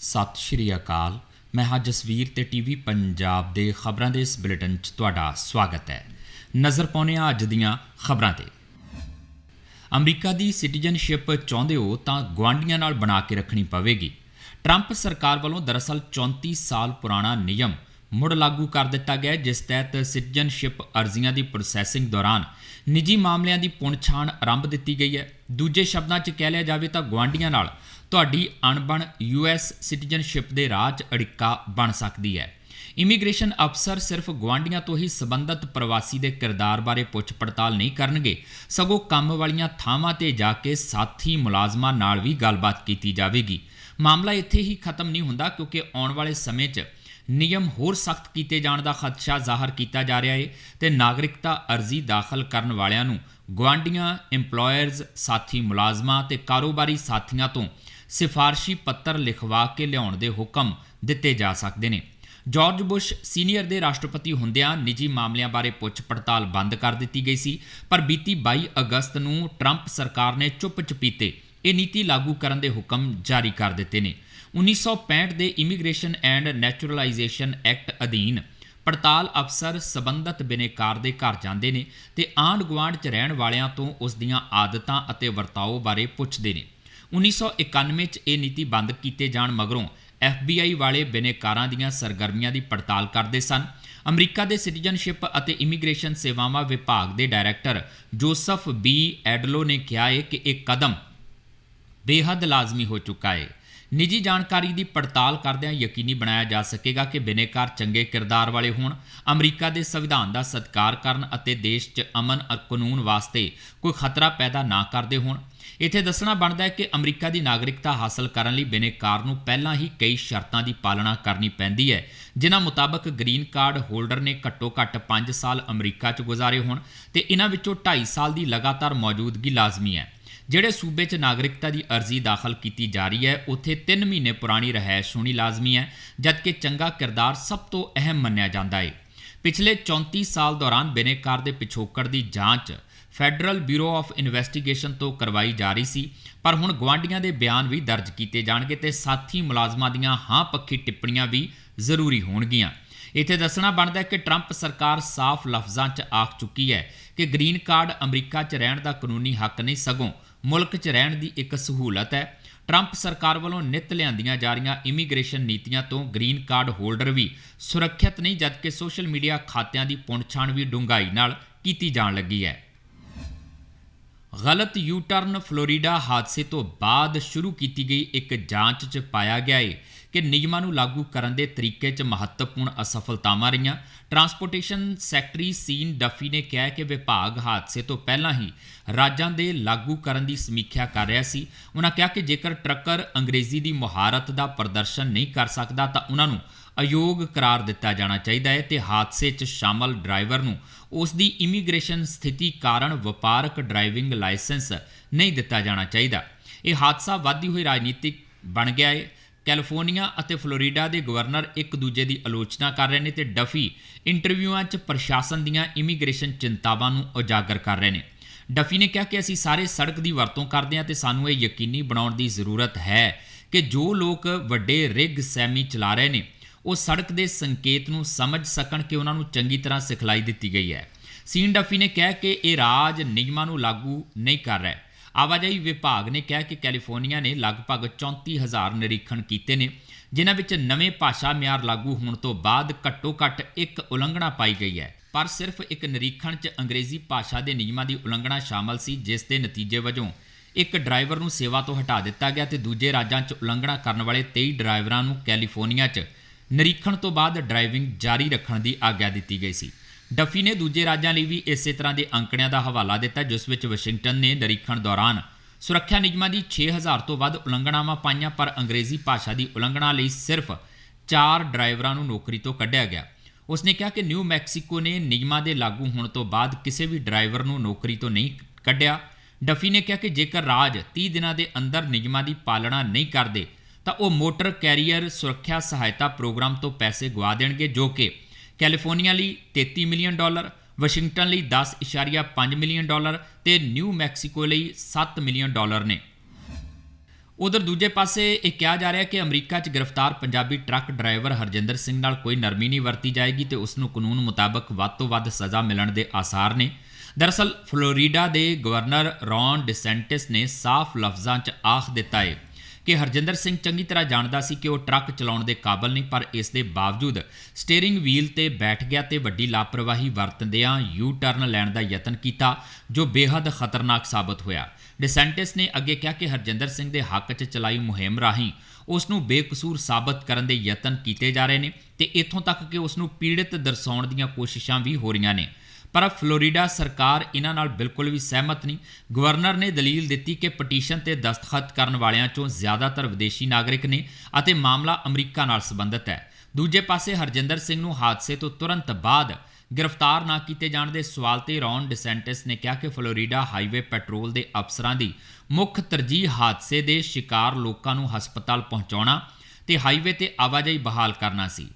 ਸਤਿ ਸ਼੍ਰੀ ਅਕਾਲ। ਮੈਂ ਹਾਂ ਜਸਵੀਰ ਤੇ ਟੀਵੀ ਪੰਜਾਬ ਦੇ ਖਬਰਾਂ ਦੇ ਇਸ ਬੁਲੇਟਿਨ 'ਚ ਤੁਹਾਡਾ ਸਵਾਗਤ ਹੈ। ਨਜ਼ਰ ਪਾਉਂਦੇ ਹਾਂ ਅੱਜ ਦੀਆਂ ਖਬਰਾਂ ਤੇ। ਅਮਰੀਕਾ ਦੀ ਸਿਟੀਜ਼ਨਸ਼ਿਪ ਚਾਹੁੰਦੇ ਹੋ ਤਾਂ ਗਵਾਂਡੀਆਂ ਨਾਲ ਬਣਾ ਕੇ ਰੱਖਣੀ ਪਵੇਗੀ। ਟਰੰਪ ਸਰਕਾਰ ਵੱਲੋਂ ਦਰਅਸਲ 34 ਸਾਲ ਪੁਰਾਣਾ ਨਿਯਮ ਮੁੜ ਲਾਗੂ ਕਰ ਦਿੱਤਾ ਗਿਆ ਜਿਸ ਤਹਿਤ ਸਿਟੀਜ਼ਨਸ਼ਿਪ ਅਰਜ਼ੀਆਂ ਦੀ ਪ੍ਰੋਸੈਸਿੰਗ ਦੌਰਾਨ ਨਿੱਜੀ ਮਾਮਲਿਆਂ ਦੀ ਪੁਣਛਾਣ ਆਰੰਭ ਦਿੱਤੀ ਗਈ ਹੈ। ਦੂਜੇ ਸ਼ਬਦਾਂ 'ਚ ਕਹਿ ਲਿਆ ਜਾਵੇ ਤਾਂ ਗਵਾਂਡੀਆਂ ਨਾਲ ਤੁਹਾਡੀ ਅਣਬਣ ਯੂਐਸ ਸਿਟੀਜ਼ਨਸ਼ਿਪ ਦੇ ਰਾਹ 'ਚ ਅੜਿੱਕਾ ਬਣ ਸਕਦੀ ਹੈ। ਇਮੀਗ੍ਰੇਸ਼ਨ ਅਫਸਰ ਸਿਰਫ ਗਵਾਂਡੀਆਂ ਤੋਂ ਹੀ ਸੰਬੰਧਤ ਪ੍ਰਵਾਸੀ ਦੇ ਕਿਰਦਾਰ ਬਾਰੇ ਪੁੱਛ ਪੜਤਾਲ ਨਹੀਂ ਕਰਨਗੇ। ਸਗੋਂ ਕੰਮ ਵਾਲੀਆਂ ਥਾਵਾਂ ਤੇ ਜਾ ਕੇ ਸਾਥੀ ਮੁਲਾਜ਼ਮਾਂ ਨਾਲ ਵੀ ਗੱਲਬਾਤ ਕੀਤੀ ਜਾਵੇਗੀ। ਮਾਮਲਾ ਇੱਥੇ ਹੀ ਖਤਮ ਨਹੀਂ ਹੁੰਦਾ ਕਿਉਂਕਿ ਆਉਣ ਵਾਲੇ ਸਮੇਂ 'ਚ ਨਿਯਮ ਹੋਰ ਸਖਤ ਕੀਤੇ ਜਾਣ ਦਾ ਖਦਸ਼ਾ ਜ਼ਾਹਰ ਕੀਤਾ ਜਾ ਰਿਹਾ ਹੈ ਤੇ ਨਾਗਰਿਕਤਾ ਅਰਜ਼ੀ ਦਾਖਲ ਕਰਨ ਵਾਲਿਆਂ ਨੂੰ ਗਵਾਂਡੀਆਂ EMPLOYERS, ਸਾਥੀ ਮੁਲਾਜ਼ਮਾਂ ਤੇ ਕਾਰੋਬਾਰੀ ਸਾਥੀਆਂ ਤੋਂ ਸਿਫਾਰਸ਼ੀ ਪੱਤਰ ਲਿਖਵਾ ਕੇ ਲਿਆਉਣ ਦੇ ਹੁਕਮ ਦਿੱਤੇ ਜਾ ਸਕਦੇ ਨੇ। ਜਾਰਜ ਬੁਸ਼ ਸੀਨੀਅਰ ਦੇ ਰਾਸ਼ਟਰਪਤੀ ਹੁੰਦਿਆਂ ਨਿੱਜੀ ਮਾਮਲਿਆਂ ਬਾਰੇ ਪੁੱਛ ਪੜਤਾਲ ਬੰਦ ਕਰ ਦਿੱਤੀ ਗਈ ਸੀ, ਪਰ ਬੀਤੀ 22 ਅਗਸਤ ਨੂੰ ਟਰੰਪ ਸਰਕਾਰ ਨੇ ਚੁੱਪ ਚਪੀਤੇ ਇਹ ਨੀਤੀ ਲਾਗੂ ਕਰਨ ਦੇ ਹੁਕਮ ਜਾਰੀ ਕਰ ਦਿੱਤੇ ਨੇ। 1965 ਦੇ ਇਮੀਗ੍ਰੇਸ਼ਨ ਐਂਡ ਨੈਚੁਰਲਾਈਜੇਸ਼ਨ ਐਕਟ ਅਧੀਨ ਪੜਤਾਲ ਅਫਸਰ ਸਬੰਧਤ ਬਿਨੇਕਾਰ ਦੇ ਘਰ ਜਾਂਦੇ ਨੇ ਤੇ ਆਂਢ ਗੁਆਂਢ 'ਚ ਰਹਿਣ ਵਾਲਿਆਂ ਤੋਂ ਉਸ ਦੀਆਂ ਆਦਤਾਂ ਅਤੇ ਵਰਤਾਓ ਬਾਰੇ ਪੁੱਛਦੇ ਨੇ। 1991 'ਚ ਇਹ ਨੀਤੀ ਬੰਦ ਕੀਤੇ ਜਾਣ ਮਗਰੋਂ FBI ਵਾਲੇ ਬਿਨੇਕਾਰਾਂ ਦੀਆਂ ਸਰਗਰਮੀਆਂ ਦੀ ਪੜਤਾਲ ਕਰਦੇ ਸਨ। ਅਮਰੀਕਾ ਦੇ ਸਿਟੀਜ਼ਨਸ਼ਿਪ ਅਤੇ ਇਮੀਗ੍ਰੇਸ਼ਨ ਸੇਵਾਵਾਂ ਵਿਭਾਗ ਦੇ ਡਾਇਰੈਕਟਰ ਜੋਸਫ ਬੀ ਐਡਲੋ ਨੇ ਕਿਹਾ ਹੈ ਕਿ ਇਹ ਕਦਮ ਬੇਹੱਦ ਲਾਜ਼ਮੀ ਹੋ ਚੁੱਕਾ ਹੈ ਨਿੱਜੀ ਜਾਣਕਾਰੀ ਦੀ ਪੜਤਾਲ ਕਰਦਿਆਂ ਯਕੀਨੀ ਬਣਾਇਆ ਜਾ ਸਕੇਗਾ ਕਿ ਬਿਨੇਕਾਰ ਚੰਗੇ ਕਿਰਦਾਰ ਵਾਲੇ ਹੋਣ, ਅਮਰੀਕਾ ਦੇ ਸੰਵਿਧਾਨ ਦਾ ਸਤਿਕਾਰ ਕਰਨ ਅਤੇ ਦੇਸ਼ 'ਚ ਅਮਨ ਅਤੇ ਕਾਨੂੰਨ ਵਾਸਤੇ ਕੋਈ ਖਤਰਾ ਪੈਦਾ ਨਾ ਕਰਦੇ ਹੋਣ ਇੱਥੇ ਦੱਸਣਾ ਬਣਦਾ ਹੈ ਕਿ ਅਮਰੀਕਾ ਦੀ ਨਾਗਰਿਕਤਾ ਹਾਸਲ ਕਰਨ ਲਈ ਬਿਨੇਕਾਰ ਨੂੰ ਪਹਿਲਾਂ ਹੀ ਕਈ ਸ਼ਰਤਾਂ ਦੀ ਪਾਲਣਾ ਕਰਨੀ ਪੈਂਦੀ ਹੈ। ਜਿਨ੍ਹਾਂ ਮੁਤਾਬਕ ਗ੍ਰੀਨ ਕਾਰਡ ਹੋਲਡਰ ਨੇ ਘੱਟੋ-ਘੱਟ 5 ਸਾਲ ਅਮਰੀਕਾ 'ਚ ਗੁਜ਼ਾਰੇ ਹੋਣ ਤੇ ਇਹਨਾਂ ਵਿੱਚੋਂ 2.5 ਸਾਲ ਦੀ ਲਗਾਤਾਰ ਮੌਜੂਦਗੀ ਲਾਜ਼ਮੀ ਹੈ। ਜਿਹੜੇ ਸੂਬੇ 'ਚ ਨਾਗਰਿਕਤਾ ਦੀ ਅਰਜ਼ੀ ਦਾਖਲ ਕੀਤੀ ਜਾ ਰਹੀ ਹੈ, ਉੱਥੇ 3 ਮਹੀਨੇ ਪੁਰਾਣੀ ਰਹਿائش ਹੋਣੀ ਲਾਜ਼ਮੀ ਹੈ, ਜਦਕਿ ਚੰਗਾ ਕਿਰਦਾਰ ਸਭ ਤੋਂ ਅਹਿਮ ਮੰਨਿਆ ਜਾਂਦਾ ਹੈ। ਪਿਛਲੇ 34 ਸਾਲ ਦੌਰਾਨ ਬਿਨੇਕਾਰ ਦੇ ਪਿਛੋਕੜ ਦੀ ਜਾਂਚ ਫੈਡਰਲ ਬਿਊਰੋ ਆਫ ਇਨਵੈਸਟੀਗੇਸ਼ਨ ਤੋਂ ਕਰਵਾਈ ਜਾ ਰਹੀ ਸੀ, ਪਰ ਹੁਣ ਗਵਾਂਡੀਆਂ ਦੇ ਬਿਆਨ ਵੀ ਦਰਜ ਕੀਤੇ ਜਾਣਗੇ ਤੇ ਸਾਥੀ ਮੁਲਾਜ਼ਮਾਂ ਦੀਆਂ ਹਾਂ ਪੱਖੀ ਟਿੱਪਣੀਆਂ ਵੀ ਜ਼ਰੂਰੀ ਹੋਣਗੀਆਂ। ਇੱਥੇ ਦੱਸਣਾ ਬਣਦਾ ਹੈ ਕਿ ਟਰੰਪ ਸਰਕਾਰ ਸਾਫ਼ ਲਫ਼ਜ਼ਾਂ 'ਚ ਆਖ ਚੁੱਕੀ ਹੈ ਕਿ ਗ੍ਰੀਨ ਕਾਰਡ ਅਮਰੀਕਾ 'ਚ ਰਹਿਣ ਦਾ ਕਾਨੂੰਨੀ ਹੱਕ ਨਹੀਂ, ਸਗੋਂ ਮੁਲਕ 'ਚ ਰਹਿਣ ਦੀ ਇੱਕ ਸਹੂਲਤ ਹੈ। ਟਰੰਪ ਸਰਕਾਰ ਵੱਲੋਂ ਨਿਤ ਲਿਆਂਦੀਆਂ ਜਾ ਰਹੀਆਂ ਇਮੀਗ੍ਰੇਸ਼ਨ ਨੀਤੀਆਂ ਤੋਂ ਗ੍ਰੀਨ ਕਾਰਡ ਹੋਲਡਰ ਵੀ ਸੁਰੱਖਿਅਤ ਨਹੀਂ, ਜਦਕਿ ਸੋਸ਼ਲ ਮੀਡੀਆ ਖਾਤਿਆਂ ਦੀ ਪੁਣਛਾਣ ਵੀ ਡੂੰਘਾਈ ਨਾਲ ਕੀਤੀ ਜਾਣ ਲੱਗੀ ਹੈ। ਗਲਤ ਯੂ ਟਰਨ ਫਲੋਰੀਡਾ ਹਾਦਸੇ ਤੋਂ ਬਾਅਦ ਸ਼ੁਰੂ ਕੀਤੀ ਗਈ ਇੱਕ ਜਾਂਚ 'ਚ ਪਾਇਆ ਗਿਆ ਹੈ ਕਿ ਨਿਯਮਾਂ ਨੂੰ ਲਾਗੂ ਕਰਨ ਦੇ ਤਰੀਕੇ 'ਚ ਮਹੱਤਵਪੂਰਨ ਅਸਫਲਤਾਵਾਂ ਰਹੀਆਂ। ਟਰਾਂਸਪੋਰਟੇਸ਼ਨ ਸੈਕਟਰੀ ਸੀਨ ਡਫੀ ਨੇ ਕਿਹਾ ਕਿ ਵਿਭਾਗ ਹਾਦਸੇ ਤੋਂ ਪਹਿਲਾਂ ਹੀ ਰਾਜਾਂ ਦੇ ਲਾਗੂ ਕਰਨ ਦੀ ਸਮੀਖਿਆ ਕਰ ਰਿਹਾ ਸੀ। ਉਹਨਾਂ ਕਿਹਾ ਕਿ ਜੇਕਰ ਟਰੱਕਰ ਅੰਗਰੇਜ਼ੀ ਦੀ ਮੁਹਾਰਤ ਦਾ ਪ੍ਰਦਰਸ਼ਨ ਨਹੀਂ ਕਰ ਸਕਦਾ, ਤਾਂ ਉਹਨਾਂ ਨੂੰ ਅਯੋਗ ਕਰਾਰ ਦਿੱਤਾ ਜਾਣਾ ਚਾਹੀਦਾ ਹੈ ਤੇ ਹਾਦਸੇ 'ਚ ਸ਼ਾਮਲ ਡਰਾਈਵਰ ਨੂੰ ਉਸ ਦੀ ਇਮੀਗ੍ਰੇਸ਼ਨ ਸਥਿਤੀ ਕਾਰਨ ਵਪਾਰਕ ਡਰਾਈਵਿੰਗ ਲਾਇਸੈਂਸ ਨਹੀਂ ਦਿੱਤਾ ਜਾਣਾ ਚਾਹੀਦਾ। ਇਹ ਹਾਦਸਾ ਵਧਦੀ ਹੋਈ ਰਾਜਨੀਤਿਕ ਬਣ ਗਿਆ ਹੈ। ਕੈਲੀਫੋਰਨੀਆ ਅਤੇ ਫਲੋਰੀਡਾ ਦੇ ਗਵਰਨਰ ਇੱਕ ਦੂਜੇ ਦੀ ਆਲੋਚਨਾ ਕਰ ਰਹੇ ਨੇ ਤੇ ਡਫੀ ਇੰਟਰਵਿਊਆਂ 'ਚ ਪ੍ਰਸ਼ਾਸਨ ਦੀਆਂ ਇਮੀਗ੍ਰੇਸ਼ਨ ਚਿੰਤਾਵਾਂ ਨੂੰ ਉਜਾਗਰ ਕਰ ਰਹੇ ਨੇ। ਡਫੀ ਨੇ ਕਿਹਾ ਕਿ ਅਸੀਂ ਸਾਰੇ ਸੜਕ ਦੀ ਵਰਤੋਂ ਕਰਦੇ ਹਾਂ ਤੇ ਸਾਨੂੰ ਇਹ ਯਕੀਨੀ ਬਣਾਉਣ ਦੀ ਜ਼ਰੂਰਤ ਹੈ ਕਿ ਜੋ ਲੋਕ ਵੱਡੇ ਰਿਗ ਸੈਮੀ ਚਲਾ ਰਹੇ ਨੇ, ਉਹ ਸੜਕ ਦੇ ਸੰਕੇਤ ਨੂੰ ਸਮਝ ਸਕਣ ਕਿ ਉਹਨਾਂ ਨੂੰ ਚੰਗੀ ਤਰ੍ਹਾਂ ਸਿਖਲਾਈ ਦਿੱਤੀ ਗਈ ਹੈ। ਸੀਨ ਡਫੀ ਨੇ ਕਿਹਾ ਕਿ ਇਹ ਰਾਜ ਨਿਯਮਾਂ ਨੂੰ ਲਾਗੂ ਨਹੀਂ ਕਰ ਰਿਹਾ। ਆਵਾਜਾਈ ਵਿਭਾਗ ਨੇ ਕਿਹਾ ਕਿ ਕੈਲੀਫੋਰਨੀਆ ਨੇ ਲਗਭਗ 34000 ਨਿਰੀਖਣ ਕੀਤੇ ਨੇ, ਜਿਨ੍ਹਾਂ ਵਿੱਚ ਨਵੇਂ ਭਾਸ਼ਾ ਮਿਆਰ ਲਾਗੂ ਹੋਣ ਤੋਂ ਬਾਅਦ ਘੱਟੋ-ਘੱਟ ਇੱਕ ਉਲੰਘਣਾ ਪਾਈ ਗਈ ਹੈ। ਪਰ ਸਿਰਫ ਇੱਕ ਨਿਰੀਖਣ 'ਚ ਅੰਗਰੇਜ਼ੀ ਭਾਸ਼ਾ ਦੇ ਨਿਯਮਾਂ ਦੀ ਉਲੰਘਣਾ ਸ਼ਾਮਲ ਸੀ, ਜਿਸ ਦੇ ਨਤੀਜੇ ਵਜੋਂ ਇੱਕ ਡਰਾਈਵਰ ਨੂੰ ਸੇਵਾ ਤੋਂ ਹਟਾ ਦਿੱਤਾ ਗਿਆ ਤੇ ਦੂਜੇ ਰਾਜਾਂ 'ਚ ਉਲੰਘਣਾ ਕਰਨ ਵਾਲੇ 23 ਡਰਾਈਵਰਾਂ ਨੂੰ ਕੈਲੀਫੋਰਨੀਆ 'ਚ ਨਿਰੀਖਣ ਤੋਂ ਬਾਅਦ ਡਰਾਈਵਿੰਗ ਜਾਰੀ ਰੱਖਣ ਦੀ ਆਗਿਆ ਦਿੱਤੀ ਗਈ ਸੀ। ਡਫੀ ਨੇ ਦੂਜੇ ਰਾਜਾਂ ਲਈ ਵੀ ਇਸੇ ਤਰ੍ਹਾਂ ਦੇ ਅੰਕੜਿਆਂ ਦਾ ਹਵਾਲਾ ਦਿੱਤਾ, ਜਿਸ ਵਿੱਚ ਵਾਸ਼ਿੰਗਟਨ ਨੇ ਨਿਰੀਖਣ ਦੌਰਾਨ ਸੁਰੱਖਿਆ ਨਿਯਮਾਂ ਦੀ 6000 ਤੋਂ ਵੱਧ ਉਲੰਘਣਾਵਾਂ ਪਾਈਆਂ, ਪਰ ਅੰਗਰੇਜ਼ੀ ਭਾਸ਼ਾ ਦੀ ਉਲੰਘਣਾ ਲਈ ਸਿਰਫ 4 ਡਰਾਈਵਰਾਂ ਨੂੰ ਨੌਕਰੀ ਤੋਂ ਕੱਢਿਆ ਗਿਆ। ਉਸਨੇ ਕਿਹਾ ਕਿ ਨਿਊ ਮੈਕਸੀਕੋ ਨੇ ਨਿਯਮਾਂ ਦੇ ਲਾਗੂ ਹੋਣ ਤੋਂ ਬਾਅਦ ਕਿਸੇ ਵੀ ਡਰਾਈਵਰ ਨੂੰ ਨੌਕਰੀ ਤੋਂ ਨਹੀਂ ਕੱਢਿਆ। ਡਫੀ ਨੇ ਕਿਹਾ ਕਿ ਜੇਕਰ ਰਾਜ 30 ਦਿਨਾਂ ਦੇ ਅੰਦਰ ਨਿਯਮਾਂ ਦੀ ਪਾਲਣਾ ਨਹੀਂ ਕਰਦੇ, ਤਾਂ ਉਹ ਮੋਟਰ ਕੈਰੀਅਰ ਸੁਰੱਖਿਆ ਸਹਾਇਤਾ ਪ੍ਰੋਗਰਾਮ ਤੋਂ ਪੈਸੇ ਗਵਾ ਦੇਣਗੇ, ਜੋ ਕਿ ਕੈਲੀਫੋਰਨੀਆ ਲਈ 33 ਮਿਲੀਅਨ ਡਾਲਰ, ਵਾਸ਼ਿੰਗਟਨ ਲਈ 10.5 ਮਿਲੀਅਨ ਡਾਲਰ ਤੇ ਨਿਊ ਮੈਕਸੀਕੋ ਲਈ 7 ਮਿਲੀਅਨ ਡਾਲਰ ਨੇ। ਉਧਰ ਦੂਜੇ ਪਾਸੇ ਇਹ ਕਿਹਾ ਜਾ ਰਿਹਾ ਕਿ ਅਮਰੀਕਾ 'ਚ ਗ੍ਰਿਫਤਾਰ ਪੰਜਾਬੀ ਟਰੱਕ ਡਰਾਈਵਰ ਹਰਜਿੰਦਰ ਸਿੰਘ ਨਾਲ ਕੋਈ ਨਰਮੀ ਨਹੀਂ ਵਰਤੀ ਜਾਏਗੀ ਤੇ ਉਸ ਨੂੰ ਕਾਨੂੰਨ ਮੁਤਾਬਕ ਵੱਧ ਤੋਂ ਵੱਧ ਸਜ਼ਾ ਮਿਲਣ ਦੇ ਆਸਾਰ ਨੇ। ਦਰਅਸਲ ਫਲੋਰੀਡਾ ਦੇ ਗਵਰਨਰ ਰੌਨ ਡਿਸੈਂਟਿਸ ਨੇ ਸਾਫ਼ ਲਫ਼ਜ਼ਾਂ 'ਚ ਆਖ ਦਿੱਤਾ ਹੈ ਕਿ ਹਰਜਿੰਦਰ ਸਿੰਘ ਚੰਗੀ ਤਰ੍ਹਾਂ ਜਾਣਦਾ ਸੀ ਕਿ ਉਹ ਟਰੱਕ ਚਲਾਉਣ ਦੇ ਕਾਬਲ ਨਹੀਂ, ਪਰ ਇਸ ਦੇ ਬਾਵਜੂਦ ਸਟੀਅਰਿੰਗ ਵੀਲ ਤੇ ਬੈਠ ਗਿਆ ਤੇ ਵੱਡੀ ਲਾਪਰਵਾਹੀ ਵਰਤਦਿਆਂ ਯੂ ਟਰਨ ਲੈਣ ਦਾ ਯਤਨ ਕੀਤਾ, ਜੋ ਬੇहद ਖਤਰਨਾਕ ਸਾਬਤ ਹੋਇਆ। ਡਿਸੈਂਟਿਸ ਨੇ ਅੱਗੇ ਕਿਹਾ ਕਿ ਹਰਜਿੰਦਰ ਸਿੰਘ ਦੇ ਹੱਕ 'ਚ ਚਲਾਈ ਮੁਹਿੰਮ ਰਾਹੀਂ ਉਸ ਨੂੰ ਬੇਕਸੂਰ ਸਾਬਤ ਕਰਨ ਦੇ ਯਤਨ ਕੀਤੇ ਜਾ ਰਹੇ ਨੇ ਤੇ ਇੱਥੋਂ ਤੱਕ ਕਿ ਉਸ ਨੂੰ ਪੀੜਿਤ ਦਰਸਾਉਣ ਦੀਆਂ ਕੋਸ਼ਿਸ਼ਾਂ ਵੀ ਹੋ ਰਹੀਆਂ ਨੇ। ਪਰ ਫਲੋਰੀਡਾ ਸਰਕਾਰ ਇਹਨਾਂ ਨਾਲ ਬਿਲਕੁਲ ਵੀ ਸਹਿਮਤ ਨਹੀਂ। ਗਵਰਨਰ ਨੇ ਦਲੀਲ ਦਿੱਤੀ ਕਿ ਪਟੀਸ਼ਨ ਤੇ ਦਸਤਖਤ ਕਰਨ ਵਾਲਿਆਂ ਚੋਂ ਜ਼ਿਆਦਾਤਰ ਵਿਦੇਸ਼ੀ ਨਾਗਰਿਕ ਨੇ ਅਤੇ ਮਾਮਲਾ ਅਮਰੀਕਾ ਨਾਲ ਸੰਬੰਧਿਤ ਹੈ। ਦੂਜੇ ਪਾਸੇ ਹਰਜਿੰਦਰ ਸਿੰਘ ਨੂੰ ਹਾਦਸੇ ਤੋਂ ਤੁਰੰਤ ਬਾਅਦ ਗ੍ਰਿਫਤਾਰ ਨਾ ਕੀਤੇ ਜਾਣ ਦੇ ਸਵਾਲ ਤੇ ਰੌਨ ਡਿਸੈਂਟਿਸ ਨੇ ਕਿਹਾ ਕਿ ਫਲੋਰੀਡਾ ਹਾਈਵੇ ਪੈਟਰੋਲ ਦੇ ਅਫਸਰਾਂ ਦੀ ਮੁੱਖ ਤਰਜੀਹ ਹਾਦਸੇ ਦੇ ਸ਼ਿਕਾਰ ਲੋਕਾਂ ਨੂੰ ਹਸਪਤਾਲ ਪਹੁੰਚਾਉਣਾ ਤੇ ਹਾਈਵੇ ਤੇ ਆਵਾਜਾਈ ਬਹਾਲ ਕਰਨਾ ਸੀ।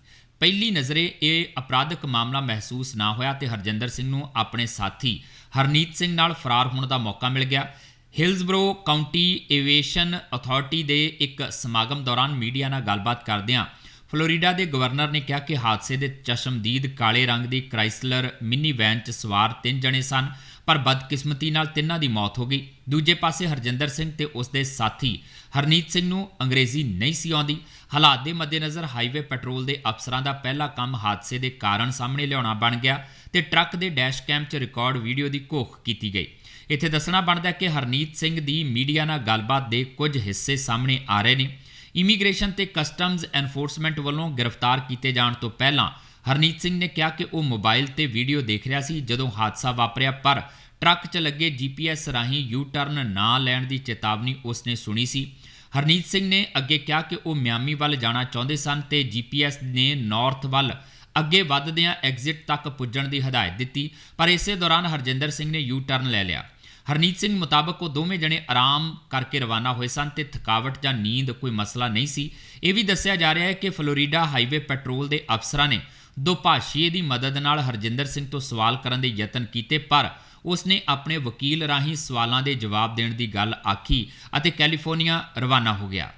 ਪਹਿਲੀ ਨਜ਼ਰੇ ਇਹ ਅਪਰਾਧਿਕ ਮਾਮਲਾ ਮਹਿਸੂਸ ਨਾ ਹੋਇਆ ਤੇ ਹਰਜਿੰਦਰ ਸਿੰਘ ਨੂੰ ਆਪਣੇ ਸਾਥੀ ਹਰਨੀਤ ਸਿੰਘ ਨਾਲ ਫਰਾਰ ਹੋਣ ਦਾ ਮੌਕਾ ਮਿਲ ਗਿਆ। ਹਿਲਸਬਰੋ ਕਾਉਂਟੀ ਏਵੀਏਸ਼ਨ ਅਥਾਰਟੀ ਦੇ ਇੱਕ ਸਮਾਗਮ ਦੌਰਾਨ ਮੀਡੀਆ ਨਾਲ ਗੱਲਬਾਤ ਕਰਦਿਆਂ ਫਲੋਰੀਡਾ ਦੇ ਗਵਰਨਰ ਨੇ ਕਿਹਾ ਕਿ ਹਾਦਸੇ ਦੇ ਚਸ਼ਮਦੀਦ ਕਾਲੇ ਰੰਗ ਦੀ ਕ੍ਰਾਈਸਲਰ ਮਿੰਨੀ ਵੈਨ 'ਚ ਸਵਾਰ ਤਿੰਨ ਜਣੇ ਸਨ, ਪਰ ਬਦਕਿਸਮਤੀ ਨਾਲ ਤਿੰਨਾਂ ਦੀ ਮੌਤ ਹੋ ਗਈ। ਦੂਜੇ ਪਾਸੇ ਹਰਜਿੰਦਰ ਸਿੰਘ ਤੇ ਉਸ ਦੇ ਸਾਥੀ ਹਰਨੀਤ ਸਿੰਘ ਨੂੰ ਅੰਗਰੇਜ਼ੀ ਨਹੀਂ ਸੀ ਆਉਂਦੀ। ਹਾਲਾਤ ਦੇ ਮੱਦੇਨਜ਼ਰ ਹਾਈਵੇ ਪੈਟਰੋਲ ਦੇ ਅਫਸਰਾਂ ਦਾ ਪਹਿਲਾ ਕੰਮ ਹਾਦਸੇ ਦੇ ਕਾਰਨ ਸਾਹਮਣੇ ਲਿਆਉਣਾ ਬਣ ਗਿਆ ਤੇ ਟਰੱਕ ਦੇ ਡੈਸ਼ ਕੈਮ 'ਚ ਰਿਕਾਰਡ ਵੀਡੀਓ ਦੀ ਘੋਖ ਕੀਤੀ ਗਈ। ਇੱਥੇ ਦੱਸਣਾ ਬਣਦਾ ਕਿ ਹਰਨੀਤ ਸਿੰਘ ਦੀ ਮੀਡੀਆ ਨਾਲ ਗੱਲਬਾਤ ਦੇ ਕੁਝ ਹਿੱਸੇ ਸਾਹਮਣੇ ਆ ਰਹੇ ਨੇ। ਇਮੀਗ੍ਰੇਸ਼ਨ ਤੇ ਕਸਟਮਜ਼ ਐਨਫੋਰਸਮੈਂਟ ਵੱਲੋਂ ਗ੍ਰਿਫਤਾਰ ਕੀਤੇ ਜਾਣ ਤੋਂ ਪਹਿਲਾਂ ਹਰਨੀਤ ਸਿੰਘ ਨੇ ਕਿਹਾ ਕਿ ਉਹ ਮੋਬਾਈਲ ਤੇ ਵੀਡੀਓ ਦੇਖ ਰਿਹਾ ਸੀ ਜਦੋਂ ਹਾਦਸਾ ਵਾਪਰਿਆ, ਪਰ ਟਰੱਕ 'ਚ ਲੱਗੇ ਜੀਪੀਐਸ ਰਾਹੀਂ ਯੂ ਟਰਨ ਨਾ ਲੈਣ ਦੀ ਚੇਤਾਵਨੀ ਉਸਨੇ ਸੁਣੀ ਸੀ। ਹਰਨੀਤ ਸਿੰਘ ਨੇ ਅੱਗੇ ਕਿਹਾ ਕਿ ਉਹ ਮਿਆਮੀ ਵੱਲ ਜਾਣਾ ਚਾਹੁੰਦੇ ਸਨ ਤੇ ਜੀਪੀਐਸ ਨੇ ਨਾਰਥ ਵੱਲ ਅੱਗੇ ਵੱਧਦਿਆਂ ਐਗਜ਼ਿਟ ਤੱਕ ਪੁੱਜਣ ਦੀ ਹਦਾਇਤ ਦਿੱਤੀ, ਪਰ ਇਸੇ ਦੌਰਾਨ ਹਰਜਿੰਦਰ ਸਿੰਘ ਨੇ ਯੂ ਟਰਨ ਲੈ ਲਿਆ। ਹਰਨੀਤ ਸਿੰਘ ਮੁਤਾਬਕ ਉਹ ਦੋਵੇਂ ਜਣੇ ਆਰਾਮ ਕਰਕੇ ਰਵਾਨਾ ਹੋਏ ਸਨ ਤੇ ਥਕਾਵਟ ਜਾਂ ਨੀਂਦ ਕੋਈ ਮਸਲਾ ਨਹੀਂ ਸੀ। ਇਹ ਵੀ ਦੱਸਿਆ ਜਾ ਰਿਹਾ ਹੈ ਕਿ ਫਲੋਰੀਡਾ ਹਾਈਵੇ ਪੈਟਰੋਲ ਦੇ ਅਫਸਰਾਂ ਨੇ ਦੁਭਾਸ਼ੀਏ ਦੀ ਮਦਦ ਨਾਲ ਹਰਜਿੰਦਰ ਸਿੰਘ ਤੋਂ ਸਵਾਲ ਕਰਨ ਦੇ ਯਤਨ ਕੀਤੇ, ਪਰ ਉਸ ਨੇ ਆਪਣੇ ਵਕੀਲ ਰਾਹੀਂ ਸਵਾਲਾਂ ਦੇ ਜਵਾਬ ਦੇਣ ਦੀ ਗੱਲ ਆਖੀ ਅਤੇ ਕੈਲੀਫੋਰਨੀਆ ਰਵਾਨਾ ਹੋ ਗਿਆ।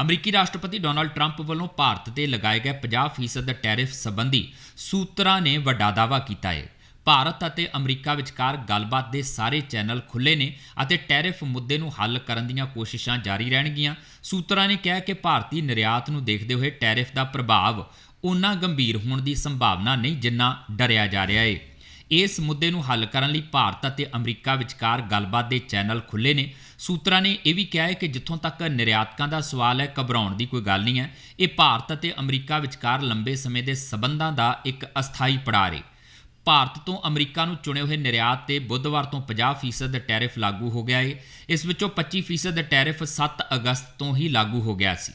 ਅਮਰੀਕੀ ਰਾਸ਼ਟਰਪਤੀ ਡੋਨਾਲਡ ਟਰੰਪ ਵੱਲੋਂ ਭਾਰਤ ਤੇ ਲਗਾਏ ਗਏ 50% ਟੈਰਿਫ ਸੰਬੰਧੀ ਸੂਤਰਾਂ ਨੇ ਵੱਡਾ ਦਾਅਵਾ ਕੀਤਾ ਹੈ ਭਾਰਤ ਅਤੇ ਅਮਰੀਕਾ ਵਿਚਕਾਰ ਗੱਲਬਾਤ ਦੇ ਸਾਰੇ ਚੈਨਲ ਖੁੱਲੇ ਨੇ ਅਤੇ ਟੈਰਿਫ ਮੁੱਦੇ ਨੂੰ ਹੱਲ ਕਰਨ ਦੀਆਂ ਕੋਸ਼ਿਸ਼ਾਂ ਜਾਰੀ ਰਹਿਣਗੀਆਂ। ਸੂਤਰਾਂ ਨੇ ਕਿਹਾ ਕਿ ਭਾਰਤੀ ਨਿਰਯਾਤ ਨੂੰ ਦੇਖਦੇ ਹੋਏ ਟੈਰਿਫ ਦਾ ਪ੍ਰਭਾਵ ਉਨਾ ਗੰਭੀਰ ਹੋਣ ਦੀ ਸੰਭਾਵਨਾ ਨਹੀਂ ਜਿੰਨਾ ਡਰਿਆ ਜਾ ਰਿਹਾ ਹੈ ਇਸ ਮੁੱਦੇ ਨੂੰ ਹੱਲ ਕਰਨ ਲਈ ਭਾਰਤ ਅਤੇ ਅਮਰੀਕਾ ਵਿਚਕਾਰ ਗੱਲਬਾਤ ਦੇ ਚੈਨਲ ਖੁੱਲੇ ਨੇ। ਸੂਤਰਾਂ ਨੇ ਇਹ ਵੀ ਕਿਹਾ ਹੈ ਕਿ ਜਿੱਥੋਂ ਤੱਕ ਨਿਰਯਾਤਕਾਂ ਦਾ ਸਵਾਲ ਹੈ, ਘਬਰਾਉਣ ਦੀ ਕੋਈ ਗੱਲ ਨਹੀਂ ਹੈ। ਇਹ ਭਾਰਤ ਅਤੇ ਅਮਰੀਕਾ ਵਿਚਕਾਰ ਲੰਬੇ ਸਮੇਂ ਦੇ ਸਬੰਧਾਂ ਦਾ ਇੱਕ ਅਸਥਾਈ ਪੜਾਅ ਹੈ ਭਾਰਤ ਤੋਂ ਅਮਰੀਕਾ ਨੂੰ ਚੁਣੇ ਹੋਏ ਨਿਰਯਾਤ ਤੇ ਬੁੱਧਵਾਰ ਤੋਂ 50% ਟੈਰਿਫ ਲਾਗੂ ਹੋ ਗਿਆ ਹੈ ਇਸ ਵਿੱਚੋਂ 25% ਟੈਰਿਫ 7 ਅਗਸਤ ਤੋਂ ਹੀ ਲਾਗੂ ਹੋ ਗਿਆ ਸੀ।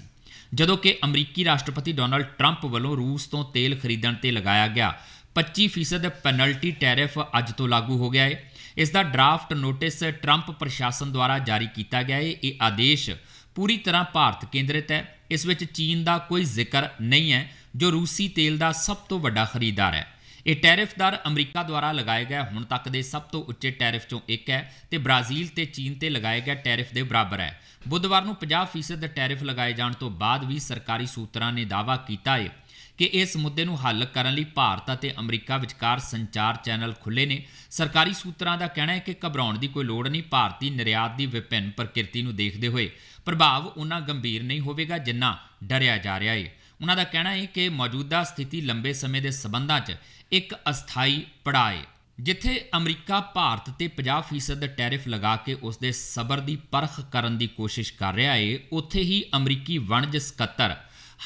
ਜਦੋਂ ਕਿ ਅਮਰੀਕੀ ਰਾਸ਼ਟਰਪਤੀ ਡੋਨਲਡ ਟਰੰਪ ਵੱਲੋਂ ਰੂਸ ਤੋਂ ਤੇਲ ਖਰੀਦਣ ਤੇ ਲਗਾਇਆ ਗਿਆ 25% ਪੈਨਲਟੀ ਟੈਰਿਫ ਅੱਜ ਤੋਂ ਲਾਗੂ ਹੋ ਗਿਆ ਹੈ ਇਸ ਦਾ ਡਰਾਫਟ ਨੋਟਿਸ ਟਰੰਪ ਪ੍ਰਸ਼ਾਸਨ ਦੁਆਰਾ ਜਾਰੀ ਕੀਤਾ ਗਿਆ ਹੈ ਇਹ ਆਦੇਸ਼ ਪੂਰੀ ਤਰ੍ਹਾਂ ਭਾਰਤ ਕੇਂਦਰਿਤ ਹੈ। ਇਸ ਵਿੱਚ ਚੀਨ ਦਾ ਕੋਈ ਜ਼ਿਕਰ ਨਹੀਂ ਹੈ, ਜੋ ਰੂਸੀ ਤੇਲ ਦਾ ਸਭ ਤੋਂ ਵੱਡਾ ਖਰੀਦਦਾਰ ਹੈ। ਇਹ ਟੈਰਿਫ ਦਰ ਅਮਰੀਕਾ ਦੁਆਰਾ ਲਗਾਏ ਗਏ ਹੁਣ ਤੱਕ ਦੇ ਸਭ ਤੋਂ ਉੱਚੇ ਟੈਰਿਫ ਚੋਂ ਇੱਕ ਹੈ ਤੇ ਬ੍ਰਾਜ਼ੀਲ ਤੇ ਚੀਨ ਤੇ ਲਗਾਏ ਗਏ ਟੈਰਿਫ ਦੇ ਬਰਾਬਰ ਹੈ। ਬੁੱਧਵਾਰ ਨੂੰ 50% ਟੈਰਿਫ ਲਗਾਏ ਜਾਣ ਤੋਂ ਬਾਅਦ ਵੀ ਸਰਕਾਰੀ ਸੂਤਰਾਂ ਨੇ ਦਾਅਵਾ ਕੀਤਾ ਹੈ ਕਿ ਇਸ ਮੁੱਦੇ ਨੂੰ ਹੱਲ ਕਰਨ ਲਈ ਭਾਰਤ ਅਤੇ ਅਮਰੀਕਾ ਵਿਚਕਾਰ ਸੰਚਾਰ ਚੈਨਲ ਖੁੱਲੇ ਨੇ। ਸਰਕਾਰੀ ਸੂਤਰਾਂ ਦਾ ਕਹਿਣਾ ਹੈ ਕਿ ਘਬਰਾਉਣ ਦੀ ਕੋਈ ਲੋੜ ਨਹੀਂ, ਭਾਰਤੀ ਨਿਰਯਾਤ ਦੀ ਵਿਭਿੰਨ ਪ੍ਰਕਿਰਤੀ ਨੂੰ ਦੇਖਦੇ ਹੋਏ ਪ੍ਰਭਾਵ ਉਨਾ ਗੰਭੀਰ ਨਹੀਂ ਹੋਵੇਗਾ ਜਿੰਨਾ ਡਰਿਆ ਜਾ ਰਿਹਾ ਹੈ ਉਹਨਾਂ ਦਾ ਕਹਿਣਾ ਹੈ ਕਿ ਮੌਜੂਦਾ ਸਥਿਤੀ ਲੰਬੇ ਸਮੇਂ ਦੇ ਸਬੰਧਾਂ 'ਚ ਇੱਕ ਅਸਥਾਈ ਪੜਾਅ ਹੈ ਜਿੱਥੇ ਅਮਰੀਕਾ ਭਾਰਤ ਤੇ 50% ਟੈਰਿਫ ਲਗਾ ਕੇ ਉਸ ਦੇ ਸਬਰ ਦੀ ਪਰਖ ਕਰਨ ਦੀ ਕੋਸ਼ਿਸ਼ ਕਰ ਰਿਹਾ ਹੈ ਉੱਥੇ ਹੀ ਅਮਰੀਕੀ ਵਣਜ ਸਕੱਤਰ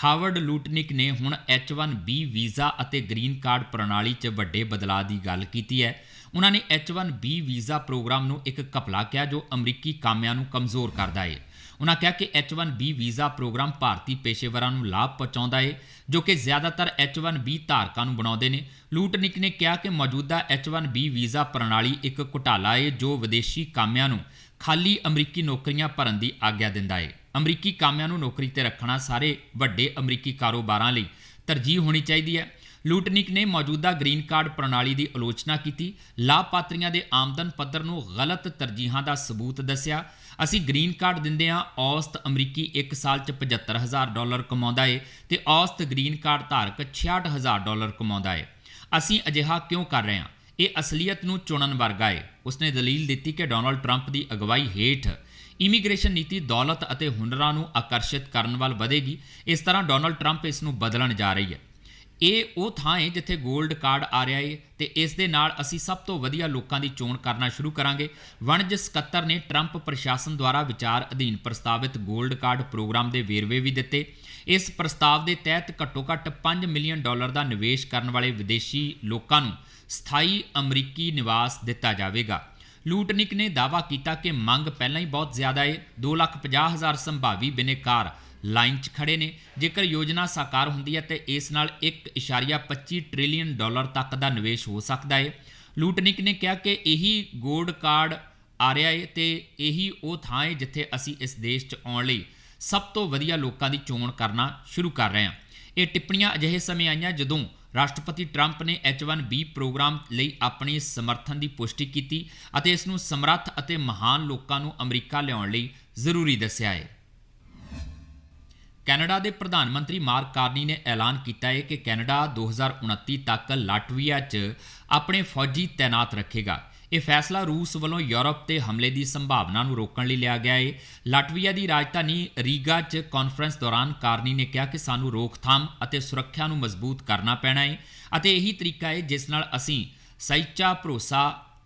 ਹਾਰਵਰਡ ਲੂਟਨਿਕ ਨੇ ਹੁਣ H1B ਵੀਜ਼ਾ ਅਤੇ ਗ੍ਰੀਨ ਕਾਰਡ ਪ੍ਰਣਾਲੀ 'ਚ ਵੱਡੇ ਬਦਲਾਅ ਦੀ ਗੱਲ ਕੀਤੀ ਹੈ। ਉਹਨਾਂ ਨੇ H1B ਵੀਜ਼ਾ ਪ੍ਰੋਗਰਾਮ ਨੂੰ ਇੱਕ ਘਪਲਾ ਕਿਹਾ ਜੋ ਅਮਰੀਕੀ ਕਾਮਿਆਂ ਨੂੰ ਕਮਜ਼ੋਰ ਕਰਦਾ ਹੈ ਉਹਨਾਂ ਕਿਹਾ ਕਿ H1B ਵੀਜ਼ਾ ਪ੍ਰੋਗਰਾਮ ਭਾਰਤੀ ਪੇਸ਼ੇਵਰਾਂ ਨੂੰ ਲਾਭ ਪਹੁੰਚਾਉਂਦਾ ਹੈ ਜੋ ਕਿ ਜ਼ਿਆਦਾਤਰ H1B ਧਾਰਕਾਂ ਨੂੰ ਬਣਾਉਂਦੇ ਨੇ। ਲੂਟਨਿਕ ਨੇ ਕਿਹਾ ਕਿ ਮੌਜੂਦਾ H1B ਵੀਜ਼ਾ ਪ੍ਰਣਾਲੀ ਇੱਕ ਘੁਟਾਲਾ ਹੈ ਜੋ ਵਿਦੇਸ਼ੀ ਕਾਮਿਆਂ ਨੂੰ ਖਾਲੀ ਅਮਰੀਕੀ ਨੌਕਰੀਆਂ ਭਰਨ ਦੀ ਆਗਿਆ ਦਿੰਦਾ ਹੈ ਅਮਰੀਕੀ ਕਾਮਿਆਂ ਨੂੰ ਨੌਕਰੀ ਤੇ ਰੱਖਣਾ ਸਾਰੇ ਵੱਡੇ ਅਮਰੀਕੀ ਕਾਰੋਬਾਰਾਂ ਲਈ ਤਰਜੀਹ ਹੋਣੀ ਚਾਹੀਦੀ ਹੈ। ਲੂਟਨਿਕ ਨੇ ਮੌਜੂਦਾ ਗ੍ਰੀਨ ਕਾਰਡ ਪ੍ਰਣਾਲੀ ਦੀ ਆਲੋਚਨਾ ਕੀਤੀ। ਲਾਭਪਾਤਰੀਆਂ ਦੇ ਆਮਦਨ ਪੱਧਰ ਨੂੰ ਗਲਤ ਤਰਜੀਹਾਂ ਦਾ ਸਬੂਤ ਦੱਸਿਆ। ਅਸੀਂ ਗ੍ਰੀਨ ਕਾਰਡ ਦਿੰਦੇ ਹਾਂ, ਔਸਤ ਅਮਰੀਕੀ 1 ਸਾਲ 'ਚ 75000 ਡਾਲਰ ਕਮਾਉਂਦਾ ਏ ਤੇ ਔਸਤ ਗ੍ਰੀਨ ਕਾਰਡ ਧਾਰਕ 66000 ਡਾਲਰ ਕਮਾਉਂਦਾ ਏ। ਅਸੀਂ ਅਜਿਹਾ ਕਿਉਂ ਕਰ ਰਹੇ ਹਾਂ? ਇਹ ਅਸਲੀਅਤ ਨੂੰ ਚੁਣਨ ਵਰਗਾ ਏ। ਉਸਨੇ ਦਲੀਲ ਦਿੱਤੀ ਕਿ ਡੋਨਲਡ ਟਰੰਪ ਦੀ ਅਗਵਾਈ ਹੇਠ ਇਮੀਗ੍ਰੇਸ਼ਨ ਨੀਤੀ ਦੌਲਤ ਅਤੇ ਹੁਨਰਾਂ ਨੂੰ ਆਕਰਸ਼ਿਤ ਕਰਨ ਵੱਲ ਵਧੇਗੀ। ਇਸ ਤਰ੍ਹਾਂ ਡੋਨਲਡ ਟਰੰਪ ਇਸ ਨੂੰ ਬਦਲਣ ਜਾ ਰਹੀ ਹੈ। ਇਹ ਉਹ ਥਾਂ ਹੈ ਜਿੱਥੇ 골ਡ ਕਾਰਡ ਆ ਰਿਹਾ ਹੈ ਤੇ ਇਸ ਦੇ ਨਾਲ ਅਸੀਂ ਸਭ ਤੋਂ ਵਧੀਆ ਲੋਕਾਂ ਦੀ ਚੋਣ ਕਰਨਾ ਸ਼ੁਰੂ ਕਰਾਂਗੇ। ਵਣਜ ਸਕੱਤਰ ਨੇ ਟਰੰਪ ਪ੍ਰਸ਼ਾਸਨ ਦੁਆਰਾ ਵਿਚਾਰ ਅਧੀਨ ਪ੍ਰਸਤਾਵਿਤ 골ਡ ਕਾਰਡ ਪ੍ਰੋਗਰਾਮ ਦੇ ਵੇਰਵੇ ਵੀ ਦਿੱਤੇ। ਇਸ ਪ੍ਰਸਤਾਵ ਦੇ ਤਹਿਤ ਘੱਟੋ-ਘੱਟ 5 ਮਿਲੀਅਨ ਡਾਲਰ ਦਾ ਨਿਵੇਸ਼ ਕਰਨ ਵਾਲੇ ਵਿਦੇਸ਼ੀ ਲੋਕਾਂ ਨੂੰ ਸਥਾਈ ਅਮਰੀਕੀ ਨਿਵਾਸ ਦਿੱਤਾ ਜਾਵੇਗਾ। ਲੂਟਨਿਕ ਨੇ ਦਾਅਵਾ ਕੀਤਾ ਕਿ ਮੰਗ ਪਹਿਲਾਂ ਹੀ ਬਹੁਤ ਜ਼ਿਆਦਾ ਹੈ 2,50,000 ਸੰਭਾਵੀ ਬਿਨੇਕਾਰ ਲਾਈਨ 'ਚ ਖੜੇ ਨੇ। ਜੇਕਰ ਯੋਜਨਾ ਸਾਕਾਰ ਹੁੰਦੀ ਹੈ ਤੇ ਇਸ ਨਾਲ 1.25 ਟ੍ਰਿਲੀਅਨ ਡਾਲਰ ਤੱਕ ਦਾ ਨਿਵੇਸ਼ ਹੋ ਸਕਦਾ ਹੈ ਲੂਟਨਿਕ ਨੇ ਕਿਹਾ ਕਿ ਇਹੀ ਗੋਲਡ ਕਾਰਡ ਆ ਰਿਹਾ ਹੈ ਤੇ ਇਹੀ ਉਹ ਥਾਂ ਹੈ ਜਿੱਥੇ ਅਸੀਂ ਇਸ ਦੇਸ਼ 'ਚ ਆਉਣ ਲਈ ਸਭ ਤੋਂ ਵਧੀਆ ਲੋਕਾਂ ਦੀ ਚੋਣ ਕਰਨਾ ਸ਼ੁਰੂ ਕਰ ਰਹੇ ਹਾਂ। ਇਹ ਟਿੱਪਣੀਆਂ ਅਜਿਹੇ ਸਮੇਂ ਆਈਆਂ ਜਦੋਂ ਰਾਸ਼ਟਰਪਤੀ ਟਰੰਪ ਨੇ H1B ਪ੍ਰੋਗਰਾਮ ਲਈ ਆਪਣੀ ਸਮਰਥਨ ਦੀ ਪੁਸ਼ਟੀ ਕੀਤੀ ਅਤੇ ਇਸ ਨੂੰ ਸਮਰੱਥ ਅਤੇ ਮਹਾਨ ਲੋਕਾਂ ਨੂੰ ਅਮਰੀਕਾ ਲਿਆਉਣ ਲਈ ਜ਼ਰੂਰੀ ਦੱਸਿਆ ਹੈ। ਕੈਨੇਡਾ ਦੇ ਪ੍ਰਧਾਨ ਮੰਤਰੀ ਮਾਰਕ ਕਾਰਨੀ ਨੇ ਐਲਾਨ ਕੀਤਾ ਹੈ ਕਿ ਕੈਨੇਡਾ 2029 ਤੱਕ ਲਾਟਵੀਆ 'ਚ ਆਪਣੇ ਫੌਜੀ ਤਾਇਨਾਤ ਰੱਖੇਗਾ। ਇਹ ਫੈਸਲਾ ਰੂਸ ਵੱਲੋਂ ਯੂਰਪ ਤੇ ਹਮਲੇ ਦੀ ਸੰਭਾਵਨਾ ਨੂੰ ਰੋਕਣ ਲਈ ਲਿਆ ਗਿਆ ਹੈ ਲਾਟਵੀਆ ਦੀ ਰਾਜਧਾਨੀ ਰੀਗਾ 'ਚ ਕਾਨਫਰੰਸ ਦੌਰਾਨ ਕਾਰਨੀ ਨੇ ਕਿਹਾ ਕਿ ਸਾਨੂੰ ਰੋਕਥਾਮ ਅਤੇ ਸੁਰੱਖਿਆ ਨੂੰ ਮਜ਼ਬੂਤ ਕਰਨਾ ਪੈਣਾ ਹੈ ਅਤੇ ਇਹੀ ਤਰੀਕਾ ਹੈ ਜਿਸ ਨਾਲ ਅਸੀਂ ਸੱਚਾ ਭਰੋਸਾ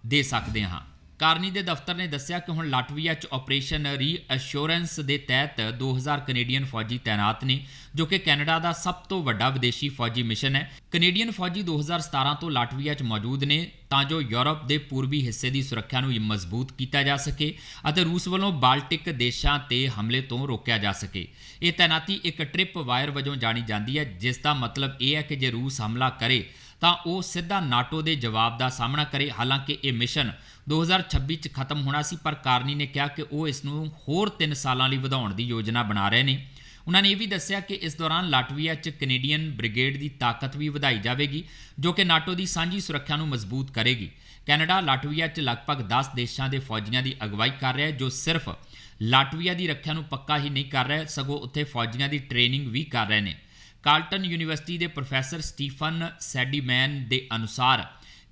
ਦੇ ਸਕਦੇ ਹਾਂ। ਕਾਰਨੀ ਦੇ ਦਫ਼ਤਰ ਨੇ ਦੱਸਿਆ ਕਿ ਹੁਣ ਲਾਟਵੀਆ 'ਚ ਆਪਰੇਸ਼ਨ ਰੀਅਸ਼ੋਰੈਂਸ ਦੇ ਤਹਿਤ 2000 ਕੈਨੇਡੀਅਨ ਫੌਜੀ ਤਾਇਨਾਤ ਨੇ, ਜੋ ਕਿ ਕੈਨੇਡਾ ਦਾ ਸਭ ਤੋਂ ਵੱਡਾ ਵਿਦੇਸ਼ੀ ਫੌਜੀ ਮਿਸ਼ਨ ਹੈ। ਕੈਨੇਡੀਅਨ ਫੌਜੀ 2017 ਤੋਂ ਲਾਟਵੀਆ 'ਚ ਮੌਜੂਦ ਨੇ, ਤਾਂ ਜੋ ਯੂਰਪ ਦੇ ਪੂਰਬੀ ਹਿੱਸੇ ਦੀ ਸੁਰੱਖਿਆ ਨੂੰ ਮਜ਼ਬੂਤ ਕੀਤਾ ਜਾ ਸਕੇ ਅਤੇ ਰੂਸ ਵੱਲੋਂ ਬਾਲਟਿਕ ਦੇਸ਼ਾਂ ਤੇ ਹਮਲੇ ਤੋਂ ਰੋਕਿਆ ਜਾ ਸਕੇ। ਇਹ ਤਾਇਨਾਤੀ ਇੱਕ ਟ੍ਰਿਪ ਵਾਇਰ ਵਜੋਂ ਜਾਣੀ ਜਾਂਦੀ ਹੈ, ਜਿਸ ਦਾ ਮਤਲਬ ਇਹ ਹੈ ਕਿ ਜੇ ਰੂਸ ਹਮਲਾ ਕਰੇ ਤਾਂ ਉਹ ਸਿੱਧਾ ਨਾਟੋ ਦੇ ਜਵਾਬ ਦਾ ਸਾਹਮਣਾ ਕਰੇ। ਹਾਲਾਂਕਿ ਇਹ ਮਿਸ਼ਨ 2026 ਚ ਖਤਮ ਹੋਣਾ ਸੀ, ਪਰ ਕਾਰਨੀ ਨੇ ਕਿਹਾ ਕਿ ਉਹ ਇਸ ਨੂੰ ਹੋਰ 3 ਸਾਲਾਂ ਲਈ ਵਧਾਉਣ ਦੀ ਯੋਜਨਾ ਬਣਾ ਰਹੇ ਨੇ। ਉਹਨਾਂ ਨੇ ਇਹ ਵੀ ਦੱਸਿਆ ਕਿ ਇਸ ਦੌਰਾਨ ਲਾਟਵੀਆ 'ਚ ਕੈਨੇਡੀਅਨ ਬ੍ਰਿਗੇਡ ਦੀ ਤਾਕਤ ਵੀ ਵਧਾਈ ਜਾਵੇਗੀ, ਜੋ ਕਿ ਨਾਟੋ ਦੀ ਸਾਂਝੀ ਸੁਰੱਖਿਆ ਨੂੰ ਮਜ਼ਬੂਤ ਕਰੇਗੀ। ਕੈਨੇਡਾ ਲਾਟਵੀਆ 'ਚ ਲਗਭਗ 10 ਦੇਸ਼ਾਂ ਦੇ ਫੌਜੀਆਂ ਦੀ ਅਗਵਾਈ ਕਰ ਰਿਹਾ ਹੈ, ਜੋ ਸਿਰਫ ਲਾਟਵੀਆ ਦੀ ਰੱਖਿਆ ਨੂੰ ਪੱਕਾ ਹੀ ਨਹੀਂ ਕਰ ਰਿਹਾ, ਸਗੋਂ ਉੱਥੇ ਫੌਜੀਆਂ ਦੀ ਟ੍ਰੇਨਿੰਗ ਵੀ ਕਰ ਰਹੇ ਨੇ। ਕਾਰਲਟਨ ਯੂਨੀਵਰਸਿਟੀ ਦੇ ਪ੍ਰੋਫੈਸਰ ਸਟੀਫਨ ਸੈਡੀਮੈਨ ਦੇ ਅਨੁਸਾਰ,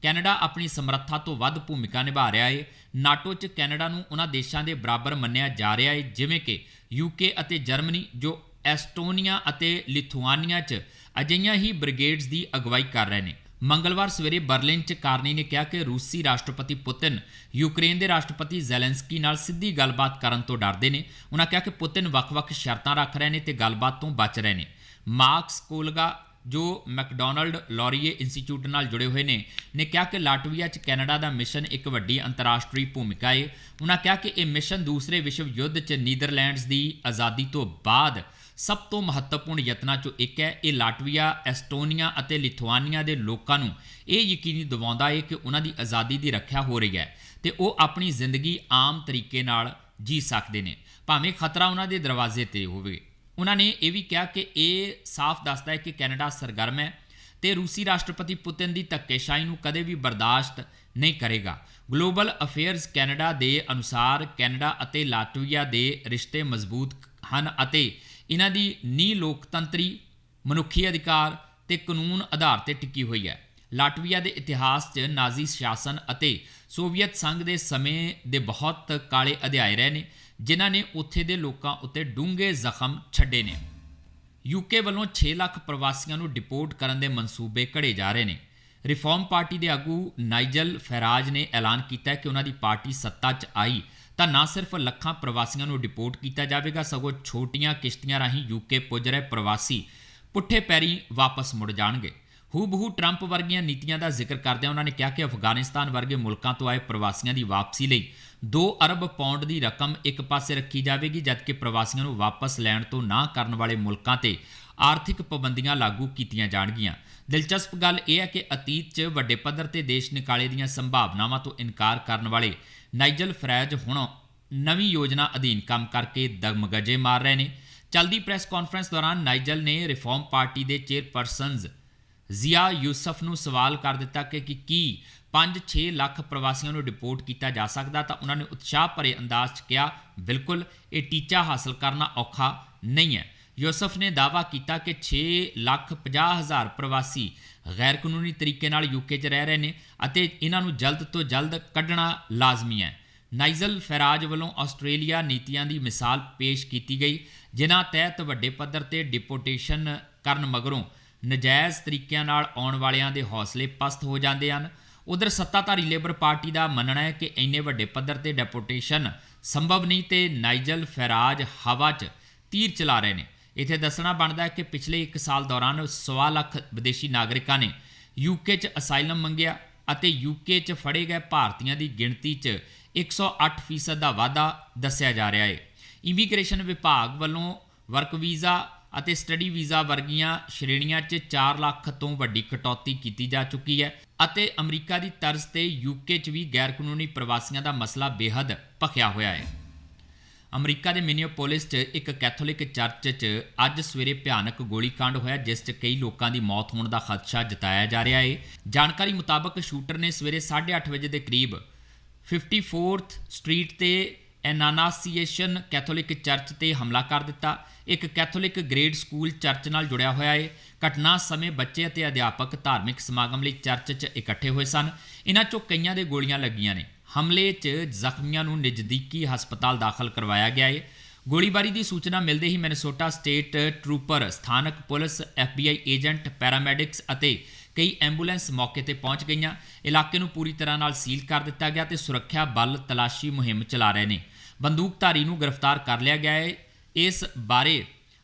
ਕੈਨੇਡਾ ਆਪਣੀ ਸਮਰੱਥਾ ਤੋਂ ਵੱਧ ਭੂਮਿਕਾ ਨਿਭਾ ਰਿਹਾ ਹੈ ਨਾਟੋ 'ਚ ਕੈਨੇਡਾ ਨੂੰ ਉਹਨਾਂ ਦੇਸ਼ਾਂ ਦੇ ਬਰਾਬਰ ਮੰਨਿਆ ਜਾ ਰਿਹਾ ਹੈ ਜਿਵੇਂ ਕਿ ਯੂਕੇ ਅਤੇ ਜਰਮਨੀ, ਜੋ ਐਸਟੋਨੀਆ ਅਤੇ ਲਿਥੁਆਨੀਆ 'ਚ ਅਜਿਹੀਆਂ ਹੀ ਬ੍ਰਿਗੇਡਸ ਦੀ ਅਗਵਾਈ ਕਰ ਰਹੇ ਨੇ। ਮੰਗਲਵਾਰ ਸਵੇਰੇ ਬਰਲਿਨ 'ਚ ਕਾਰਨੀ ਨੇ ਕਿਹਾ ਕਿ ਰੂਸੀ ਰਾਸ਼ਟਰਪਤੀ ਪੁਤਿਨ ਯੂਕਰੇਨ ਦੇ ਰਾਸ਼ਟਰਪਤੀ ਜ਼ੈਲੈਂਸਕੀ ਨਾਲ ਸਿੱਧੀ ਗੱਲਬਾਤ ਕਰਨ ਤੋਂ ਡਰਦੇ ਨੇ। ਉਹਨਾਂ ਕਿਹਾ ਕਿ ਪੁਤਿਨ ਵੱਖ-ਵੱਖ ਸ਼ਰਤਾਂ ਰੱਖ ਰਹੇ ਨੇ ਤੇ ਗੱਲਬਾਤ ਤੋਂ ਬਚ ਰਹੇ ਨੇ। ਮਾਰਕਸ ਕੋਲਗਾ ਜੋ ਮੈਕਡੋਨਲਡ ਲੋਰੀਏ ਇੰਸਟੀਚਿਊਟ ਨਾਲ ਜੁੜੇ ਹੋਏ ਨੇ ਨੇ ਕਿਹਾ ਕਿ ਲਾਟਵੀਆ 'ਚ ਕੈਨੇਡਾ ਦਾ ਮਿਸ਼ਨ ਇੱਕ ਵੱਡੀ ਅੰਤਰਰਾਸ਼ਟਰੀ ਭੂਮਿਕਾ ਹੈ ਉਹਨਾਂ ਕਿਹਾ ਕਿ ਇਹ ਮਿਸ਼ਨ ਦੂਸਰੇ ਵਿਸ਼ਵ ਯੁੱਧ 'ਚ ਨੀਦਰਲੈਂਡਸ ਦੀ ਆਜ਼ਾਦੀ ਤੋਂ ਬਾਅਦ ਸਭ ਤੋਂ ਮਹੱਤਵਪੂਰਨ ਯਤਨਾਂ 'ਚੋਂ ਇੱਕ ਹੈ। ਇਹ ਲਾਟਵੀਆ, ਐਸਟੋਨੀਆ ਅਤੇ ਲਿਥੁਆਨੀਆ ਦੇ ਲੋਕਾਂ ਨੂੰ ਇਹ ਯਕੀਨੀ ਦਿਵਾਉਂਦਾ ਹੈ ਕਿ ਉਹਨਾਂ ਦੀ ਆਜ਼ਾਦੀ ਦੀ ਰੱਖਿਆ ਹੋ ਰਹੀ ਹੈ ਤੇ ਉਹ ਆਪਣੀ ਜ਼ਿੰਦਗੀ ਆਮ ਤਰੀਕੇ ਨਾਲ ਜੀ ਸਕਦੇ ਨੇ। ਭਾਵੇਂ ਖਤਰਾ ਉਹਨਾਂ ਦੇ ਦਰਵਾਜ਼ੇ ਤੇ ਹੋਵੇ। ਉਹਨਾਂ ਨੇ ਇਹ ਵੀ ਕਿਹਾ ਕਿ ਇਹ ਸਾਫ਼ ਦੱਸਦਾ ਹੈ ਕਿ ਕੈਨੇਡਾ ਸਰਗਰਮ ਹੈ ਤੇ ਰੂਸੀ ਰਾਸ਼ਟਰਪਤੀ ਪੁਤਿਨ ਦੀ ਧੱਕੇਸ਼ਾਹੀ ਨੂੰ ਕਦੇ ਵੀ ਬਰਦਾਸ਼ਤ ਨਹੀਂ ਕਰੇਗਾ। ਗਲੋਬਲ ਅਫੇਅਰਸ ਕੈਨੇਡਾ ਦੇ ਅਨੁਸਾਰ ਕੈਨੇਡਾ ਅਤੇ ਲਾਟਵੀਆ ਦੇ ਰਿਸ਼ਤੇ ਮਜ਼ਬੂਤ ਹਨ ਅਤੇ ਇਹਨਾਂ ਦੀ ਨੀ ਲੋਕਤੰਤਰੀ, ਮਨੁੱਖੀ ਅਧਿਕਾਰ ਤੇ ਕਾਨੂੰਨ ਆਧਾਰ ਤੇ ਟਿੱਕੀ ਹੋਈ ਹੈ। ਲਾਟਵੀਆ ਦੇ ਇਤਿਹਾਸ 'ਚ ਨਾਜ਼ੀ ਸ਼ਾਸਨ ਅਤੇ ਸੋਵੀਅਤ ਸੰਘ ਦੇ ਸਮੇਂ ਦੇ ਬਹੁਤ ਕਾਲੇ ਅਧਿਆਏ ਰਹੇ ਨੇ। ਜਿਨ੍ਹਾਂ ਨੇ ਉੱਥੇ ਦੇ ਲੋਕਾਂ ਉੱਤੇ ਡੂੰਘੇ ਜ਼ਖਮ ਛੱਡੇ ਨੇ। ਯੂਕੇ ਵੱਲੋਂ 6 ਲੱਖ ਪ੍ਰਵਾਸੀਆਂ ਨੂੰ ਡਿਪੋਰਟ ਕਰਨ ਦੇ ਮਨਸੂਬੇ ਘੜੇ ਜਾ ਰਹੇ ਨੇ। ਰਿਫਾਰਮ ਪਾਰਟੀ ਦੇ ਆਗੂ ਨਾਈਜਲ ਫੈਰਾਜ ਨੇ ਐਲਾਨ ਕੀਤਾ ਕਿ ਉਹਨਾਂ ਦੀ ਪਾਰਟੀ ਸੱਤਾ 'ਚ ਆਈ ਤਾਂ ਨਾ ਸਿਰਫ ਲੱਖਾਂ ਪ੍ਰਵਾਸੀਆਂ ਨੂੰ ਡਿਪੋਰਟ ਕੀਤਾ ਜਾਵੇਗਾ, ਸਗੋਂ ਛੋਟੀਆਂ ਕਿਸ਼ਤੀਆਂ ਰਾਹੀਂ ਯੂਕੇ ਪੁੱਜ ਰਹੇ ਪ੍ਰਵਾਸੀ ਪੁੱਠੇ ਪੈਰੀ ਵਾਪਸ ਮੁੜ ਜਾਣਗੇ। ਹੂਬਹੂ ਟਰੰਪ ਵਰਗੀਆਂ ਨੀਤੀਆਂ ਦਾ ਜ਼ਿਕਰ ਕਰਦਿਆਂ ਉਹਨਾਂ ਨੇ ਕਿਹਾ ਕਿ ਅਫਗਾਨਿਸਤਾਨ ਵਰਗੇ ਮੁਲਕਾਂ ਤੋਂ ਆਏ ਪ੍ਰਵਾਸੀਆਂ ਦੀ ਵਾਪਸੀ ਲਈ 2 ਅਰਬ ਪੌਂਡ ਦੀ ਰਕਮ ਇੱਕ ਪਾਸੇ ਰੱਖੀ ਜਾਵੇਗੀ, ਜਦਕਿ ਪ੍ਰਵਾਸੀਆਂ ਨੂੰ ਵਾਪਸ ਲੈਣ ਤੋਂ ਨਾ ਕਰਨ ਵਾਲੇ ਮੁਲਕਾਂ ਤੇ ਆਰਥਿਕ ਪਾਬੰਦੀਆਂ ਲਾਗੂ ਕੀਤੀਆਂ ਜਾਣਗੀਆਂ। ਦਿਲਚਸਪ ਗੱਲ ਇਹ ਹੈ ਕਿ ਅਤੀਤ 'ਚ ਵੱਡੇ ਪੱਧਰ ਤੇ ਦੇਸ਼ ਨਿਕਾਲੇ ਦੀਆਂ ਸੰਭਾਵਨਾਵਾਂ ਤੋਂ ਇਨਕਾਰ ਕਰਨ ਵਾਲੇ ਨਾਈਜਲ ਫਰੈਜ ਹੁਣ ਨਵੀਂ ਯੋਜਨਾ ਅਧੀਨ ਕੰਮ ਕਰਕੇ ਦਗਮਗਜੇ ਮਾਰ ਰਹੇ ਨੇ। ਚਲਦੀ ਪ੍ਰੈਸ ਕਾਨਫਰੰਸ ਦੌਰਾਨ ਨਾਈਜਲ ਨੇ ਰਿਫਾਰਮ ਪਾਰਟੀ ਦੇ ਚੇਅਰਪਰਸਨਸ ਜ਼ਿਆ ਯੂਸਫ ਨੂੰ ਸਵਾਲ ਕਰ ਦਿੱਤਾ ਕਿ ਕਿ ਕੀ 5-6 ਲੱਖ ਪ੍ਰਵਾਸੀਆਂ ਨੂੰ ਡਿਪੋਰਟ ਕੀਤਾ ਜਾ ਸਕਦਾ ਤਾਂ ਉਹਨਾਂ ਨੇ ਉਤਸ਼ਾਹ ਭਰੇ ਅੰਦਾਜ਼ 'ਚ ਕਿਹਾ, ਬਿਲਕੁਲ, ਇਹ ਟੀਚਾ ਹਾਸਲ ਕਰਨਾ ਔਖਾ ਨਹੀਂ ਹੈ। ਯੂਸਫ ਨੇ ਦਾਅਵਾ ਕੀਤਾ ਕਿ 6 ਲੱਖ 50 ਹਜ਼ਾਰ ਪ੍ਰਵਾਸੀ ਗੈਰ ਕਾਨੂੰਨੀ ਤਰੀਕੇ ਨਾਲ ਯੂਕੇ 'ਚ ਰਹਿ ਰਹੇ ਨੇ ਅਤੇ ਇਹਨਾਂ ਨੂੰ ਜਲਦ ਤੋਂ ਜਲਦ ਕੱਢਣਾ ਲਾਜ਼ਮੀ ਹੈ। ਨਾਈਜ਼ਲ ਫੈਰਾਜ ਵੱਲੋਂ ਆਸਟ੍ਰੇਲੀਆ ਨੀਤੀਆਂ ਦੀ ਮਿਸਾਲ ਪੇਸ਼ ਕੀਤੀ ਗਈ, ਜਿਨ੍ਹਾਂ ਤਹਿਤ ਵੱਡੇ ਪੱਧਰ ਤੇ ਡਿਪੋਰਟੇਸ਼ਨ ਕਰਨ ਮਗਰੋਂ ਨਜਾਇਜ਼ ਤਰੀਕਿਆਂ ਨਾਲ ਆਉਣ ਵਾਲਿਆਂ ਦੇ ਹੌਸਲੇ ਪਸਤ ਹੋ ਜਾਂਦੇ ਹਨ। ਉਧਰ ਸੱਤਾਧਾਰੀ ਲੇਬਰ ਪਾਰਟੀ ਦਾ ਮੰਨਣਾ ਹੈ ਕਿ ਇੰਨੇ ਵੱਡੇ ਪੱਧਰ ਤੇ ਡਿਪੋਰਟੇਸ਼ਨ ਸੰਭਵ ਨਹੀਂ ਤੇ ਨਾਈਜਲ ਫੈਰਾਜ ਹਵਾ 'ਚ ਤੀਰ ਚਲਾ ਰਹੇ ਨੇ। ਇੱਥੇ ਦੱਸਣਾ ਬਣਦਾ ਹੈ ਕਿ ਪਿਛਲੇ 1 ਸਾਲ ਦੌਰਾਨ ਸਵਾ ਲੱਖ ਵਿਦੇਸ਼ੀ ਨਾਗਰਿਕਾਂ ਨੇ ਯੂਕੇ 'ਚ ਅਸਾਈਲਮ ਮੰਗਿਆ ਅਤੇ ਯੂਕੇ 'ਚ ਫੜੇ ਗਏ ਭਾਰਤੀਆਂ ਦੀ ਗਿਣਤੀ 'ਚ 108% ਦਾ ਵਾਧਾ ਦੱਸਿਆ ਜਾ ਰਿਹਾ ਹੈ। ਇਮੀਗ੍ਰੇਸ਼ਨ ਵਿਭਾਗ ਵੱਲੋਂ ਵਰਕ ਵੀਜ਼ਾ ਅਤੇ ਸਟੱਡੀ ਵੀਜ਼ਾ ਵਰਗੀਆਂ ਸ਼੍ਰੇਣੀਆਂ 'ਚ 4 ਲੱਖ ਤੋਂ ਵੱਡੀ ਕਟੌਤੀ ਕੀਤੀ ਜਾ ਚੁੱਕੀ ਹੈ ਅਤੇ ਅਮਰੀਕਾ ਦੀ ਤਰਜ਼ ਤੇ ਯੂਕੇ 'ਚ ਵੀ ਗੈਰ ਕਾਨੂੰਨੀ ਪ੍ਰਵਾਸੀਆਂ ਦਾ ਮਸਲਾ ਬੇਹੱਦ ਭਖਿਆ ਹੋਇਆ ਹੈ। ਅਮਰੀਕਾ ਦੇ ਮਿਨੀਓਪੋਲਿਸ 'ਚ ਇੱਕ ਕੈਥੋਲਿਕ ਚਰਚ 'ਚ ਅੱਜ ਸਵੇਰੇ ਭਿਆਨਕ ਗੋਲੀकांड ਹੋਇਆ, ਜਿਸ 'ਚ ਕਈ ਲੋਕਾਂ ਦੀ ਮੌਤ ਹੋਣ ਦਾ ਖਦਸ਼ਾ ਜਤਾਇਆ ਜਾ ਰਿਹਾ ਹੈ। ਜਾਣਕਾਰੀ ਮੁਤਾਬਕ ਸ਼ੂਟਰ ਨੇ ਸਵੇਰੇ 8:30 ਵਜੇ ਦੇ ਕਰੀਬ 54th ਸਟਰੀਟ ਤੇ ਐਨਾਨਾਸੀਏਸ਼ਨ ਕੈਥੋਲਿਕ ਚਰਚ ਤੇ ਹਮਲਾ ਕਰ ਦਿੱਤਾ। ਇੱਕ ਕੈਥੋਲਿਕ ਗ੍ਰੇਡ ਸਕੂਲ ਚਰਚ ਨਾਲ ਜੁੜਿਆ ਹੋਇਆ ਹੈ ਘਟਨਾ ਸਮੇਂ ਬੱਚੇ ਅਤੇ ਅਧਿਆਪਕ ਧਾਰਮਿਕ ਸਮਾਗਮ ਲਈ ਚਰਚ 'ਚ ਇਕੱਠੇ ਹੋਏ ਸਨ। ਇਹਨਾਂ 'ਚੋਂ ਕਈਆਂ ਦੇ ਗੋਲੀਆਂ ਲੱਗੀਆਂ ਨੇ। ਹਮਲੇ 'ਚ ਜ਼ਖਮੀਆਂ ਨੂੰ ਨਜ਼ਦੀਕੀ ਹਸਪਤਾਲ ਦਾਖਲ ਕਰਵਾਇਆ ਗਿਆ ਹੈ ਗੋਲੀਬਾਰੀ ਦੀ ਸੂਚਨਾ ਮਿਲਦੇ ਹੀ ਮੈਨੇਸੋਟਾ ਸਟੇਟ ਟਰੂਪਰ ਸਥਾਨਕ ਪੁਲਿਸ FBI ਏਜੰਟ ਪੈਰਾਮੈਡਿਕਸ ਅਤੇ ਕਈ ਐਂਬੂਲੈਂਸ ਮੌਕੇ ਤੇ ਪਹੁੰਚ ਗਈਆਂ। ਇਲਾਕੇ ਨੂੰ ਪੂਰੀ ਤਰ੍ਹਾਂ ਨਾਲ ਸੀਲ ਕਰ ਦਿੱਤਾ ਗਿਆ ਤੇ ਸੁਰੱਖਿਆ ਬਲ ਤਲਾਸ਼ੀ ਮੁਹਿੰਮ ਚਲਾ ਰਹੇ ਨੇ। ਬੰਦੂਕਧਾਰੀ ਨੂੰ ਗ੍ਰਿਫਤਾਰ ਕਰ ਲਿਆ ਗਿਆ ਹੈ। ਇਸ ਬਾਰੇ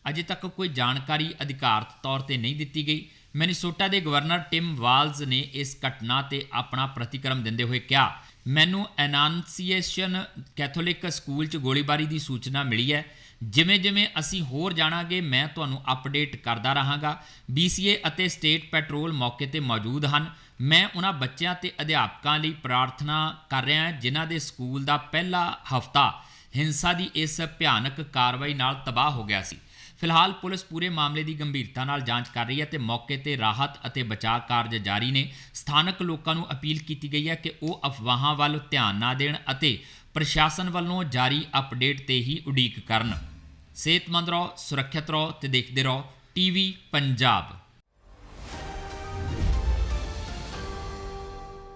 ਅਜੇ ਤੱਕ ਕੋਈ ਜਾਣਕਾਰੀ ਅਧਿਕਾਰਤ ਤੌਰ ਤੇ ਨਹੀਂ ਦਿੱਤੀ ਗਈ। ਮੈਨੀਸੋਟਾ ਦੇ ਗਵਰਨਰ ਟਿਮ ਵਾਲਜ਼ ਨੇ ਇਸ ਘਟਨਾ ਤੇ ਆਪਣਾ ਪ੍ਰਤੀਕਰਮ ਦਿੰਦੇ ਹੋਏ ਕਿਹਾ, ਮੈਨੂੰ ਐਨਾਂਸੀਏਸ਼ਨ ਕੈਥੋਲਿਕ ਸਕੂਲ 'ਚ ਗੋਲੀਬਾਰੀ ਦੀ ਸੂਚਨਾ ਮਿਲੀ ਹੈ। ਜਿਵੇਂ ਜਿਵੇਂ ਅਸੀਂ ਹੋਰ ਜਾਣਾਂਗੇ, ਮੈਂ ਤੁਹਾਨੂੰ ਅਪਡੇਟ ਕਰਦਾ ਰਹਾਂਗਾ। BCA ਅਤੇ ਸਟੇਟ ਪੈਟਰੋਲ ਮੌਕੇ ਤੇ ਮੌਜੂਦ ਹਨ। ਮੈਂ ਉਹਨਾਂ ਬੱਚਿਆਂ ਤੇ ਅਧਿਆਪਕਾਂ ਲਈ ਪ੍ਰਾਰਥਨਾ ਕਰ ਰਿਹਾ ਹਾਂ, ਜਿਨ੍ਹਾਂ ਦੇ ਸਕੂਲ ਦਾ ਪਹਿਲਾ ਹਫਤਾ ਹਿੰਸਾ ਦੀ ਇਸ ਭਿਆਨਕ ਕਾਰਵਾਈ ਨਾਲ ਤਬਾਹ ਹੋ ਗਿਆ ਸੀ। ਫਿਲਹਾਲ ਪੁਲਿਸ ਪੂਰੇ ਮਾਮਲੇ ਦੀ ਗੰਭੀਰਤਾ ਨਾਲ ਜਾਂਚ ਕਰ ਰਹੀ ਹੈ ਤੇ ਮੌਕੇ ਤੇ ਰਾਹਤ ਅਤੇ ਬਚਾਅ ਕਾਰਜ ਜਾਰੀ ਨੇ। ਸਥਾਨਕ ਲੋਕਾਂ ਨੂੰ ਅਪੀਲ ਕੀਤੀ ਗਈ ਹੈ ਕਿ ਉਹ ਅਫਵਾਹਾਂ ਵੱਲ ਧਿਆਨ ਨਾ ਦੇਣ ਅਤੇ ਪ੍ਰਸ਼ਾਸਨ ਵੱਲੋਂ ਜਾਰੀ ਅਪਡੇਟ ਤੇ ਹੀ ਉਡੀਕ ਕਰਨ। ਸਿਹਤਮੰਦ ਰਹੋ, ਸੁਰੱਖਿਅਤ ਰਹੋ ਤੇ ਦੇਖਦੇ ਰਹੋ। ਟੀਵੀ ਪੰਜਾਬ।